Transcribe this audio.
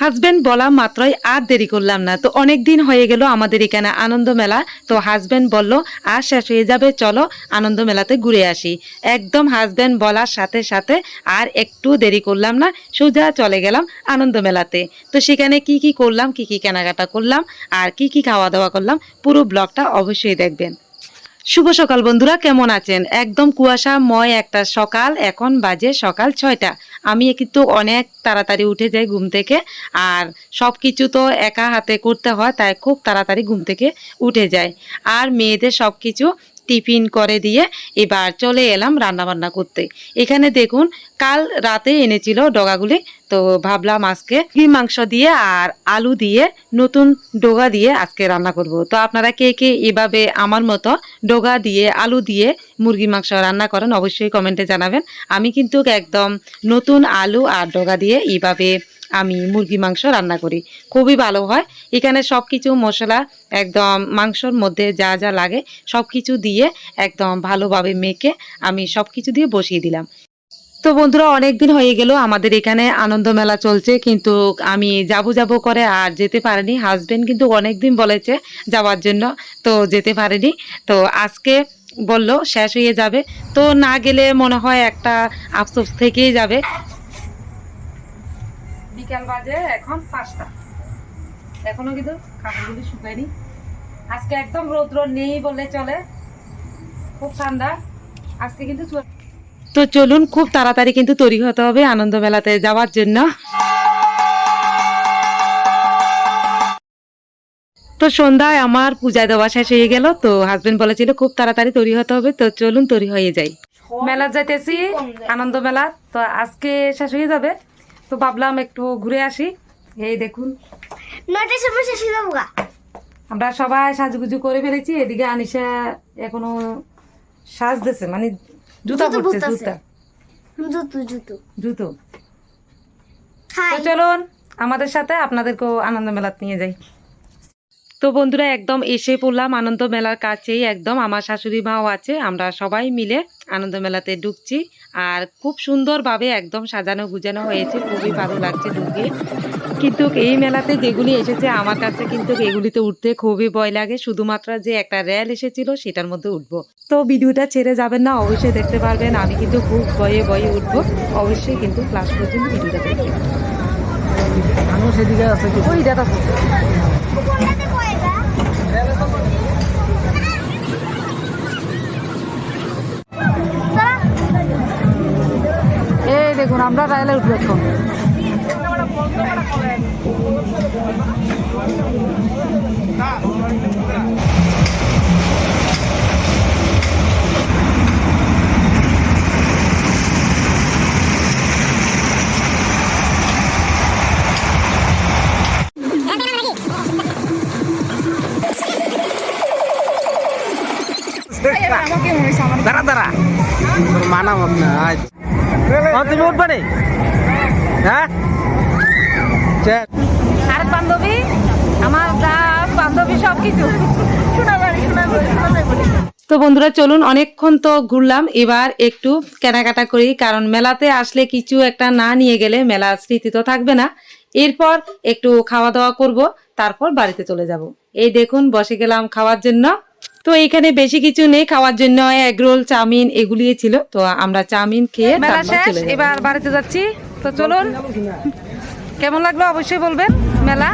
Husband বলা মাত্রই আর দেরি করলাম না। তো অনেক দিন হয়ে গেল আমাদের এখানে আনন্দ মেলা। তো হাজবেন্ড বলল, আর শেষ হয়ে যাবে, চলো আনন্দ মেলাতে ঘুরে আসি। একদম হাজবেন্ড বলার সাথে সাথে আর একটু দেরি করলাম না, সোজা চলে গেলাম আনন্দ মেলাতে। তো সেখানে কি কি করলাম, কি কি কেনাকাটা করলাম, আর কি কি খাওয়া দাওয়া করলাম, পুরো ব্লগটা অবশ্যই দেখবেন। শুভ সকাল বন্ধুরা, কেমন আছেন? একদম কুয়াশা কুয়াশাময় একটা সকাল, এখন বাজে সকাল ছয়টা। আমি কিন্তু অনেক তাড়াতাড়ি উঠে যাই ঘুম থেকে, আর সব কিছু তো একা হাতে করতে হয়, তাই খুব তাড়াতাড়ি ঘুম থেকে উঠে যায় আর মেয়েদের সব কিছু টিফিন করে দিয়ে এবার চলে এলাম রান্না বান্না করতে। এখানে দেখুন, কাল রাতে এনেছিল ডগাগুলি, তো ভাবলাম আজকে কি মাংস দিয়ে আর আলু দিয়ে নতুন ডোগা দিয়ে আজকে রান্না করব। তো আপনারা কে কে এভাবে আমার মতো ডোগা দিয়ে, আলু দিয়ে মুরগি মাংস রান্না করেন অবশ্যই কমেন্টে জানাবেন। আমি কিন্তু একদম নতুন আলু আর ডোগা দিয়ে এইভাবে আমি মুরগি মাংস রান্না করি। খুবই ভালো হয়। এখানে সব কিছু মশলা, একদম মাংসর মধ্যে যা যা লাগে সব কিছু দিয়ে একদম ভালোভাবে মেখে আমি সব কিছু দিয়ে বসিয়ে দিলাম। তো বন্ধুরা অনেক দিন হয়ে গেল, আমাদের এখানে আনন্দ মেলা চলছে, কিন্তু আমি যাব যাব করে আর যেতে পারিনি। হাজবেন্ড কিন্তু অনেক দিন বলেছে যাওয়ার জন্য, তো যেতে পারিনি। তো আজকে বলল, শেষ হয়ে যাবে। তো না গেলে মনে হয় একটা আফসোস থেকেই যাবে। বিকাল বাজে এখন পাঁচটা। এখনও কিন্তু কাপড়গুলি শুকায়নি। আজকে একদম রৌদ্র নেই বললে চলে। খুব ঠান্ডা। আজকে কিন্তু তো চলুন খুব তাড়াতাড়ি কিন্তু তৈরি হতে হবে আনন্দ মেলাতে যাওয়ার জন্য। তো সন্ধ্যায় আমার পূজা দেওয়া শেষ হয়ে গেল তো হাজবেন্ড বলেছিল খুব তাড়াতাড়ি তৈরি হতে হবে তো চলুন তৈরি হয়ে যাই। মেলা যাইতেছি আনন্দ মেলা তো আজকে শেষ হয়ে যাবে। তো ভাবলাম একটু ঘুরে আসি। এই দেখুন। নয়টার সময় শেষ হয়ে যাব আমরা সবাই সাজুগুজু করে ফেলেছি এদিকে আনিশা এখনও সাজতেছে মানে জুতা জুতো পরছে জুতা। জুতো জুতো। জুতো। চলুন আমাদের সাথে আপনাদেরকেও আনন্দ মেলাতে নিয়ে যাই। তো বন্ধুরা একদম এসে পড়লাম আনন্দ মেলার কাছেই। একদম আমার শাশুড়ি মাও আছে আমরা সবাই মিলে আনন্দ মেলাতে ঢুকছি। আর খুব সুন্দরভাবে একদম সাজানো গুজানো হয়েছে খুবই ভালো লাগছে ঢুকে কিন্তু এই মেলাতে যেগুলি এসেছে আমার কাছে কিন্তু এগুলিতে উঠতে খুবই ভয় লাগে। শুধুমাত্র যে একটা র্যাল এসেছিল সেটার মধ্যে উঠবো। তো ভিডিওটা ছেড়ে যাবেন না অবশ্যই দেখতে পারবেন। আমি কিন্তু খুব ভয়ে ভয়ে উঠবো। অবশ্যই কিন্তু ক্লাস পর্যন্ত ভিডিওটা দেখবেন। মানুষ এদিকে আছে ওই দেখুন আমরা রায়লে উঠবো এখন দাঁড়া দাঁড়া। মানাব না আজ তুমি উঠবে নি? হ্যাঁ? চল। আর বান্ধবী আমার বান্ধবী সব কিছু তো বন্ধুরা চলুন অনেকক্ষণ তো ঘুরলাম এবার একটু কেনাকাটা করি কারণ মেলাতে আসলে কিছু একটা না নিয়ে গেলে মেলা স্মৃতি তো থাকবে না। এরপর একটু খাওয়া দাওয়া করব তারপর বাড়িতে চলে যাব। এই দেখুন বসে গেলাম খাওয়ার জন্য। তো এখানে বেশি কিছু নেই খাওয়ার জন্য এগ রোল চাউমিন এগুলি ছিল। তো আমরা চাউমিন খেয়ে এবার বাড়িতে যাচ্ছি। তো চলুন। কেমন লাগল? অবশ্যই বলবেন। মেলা?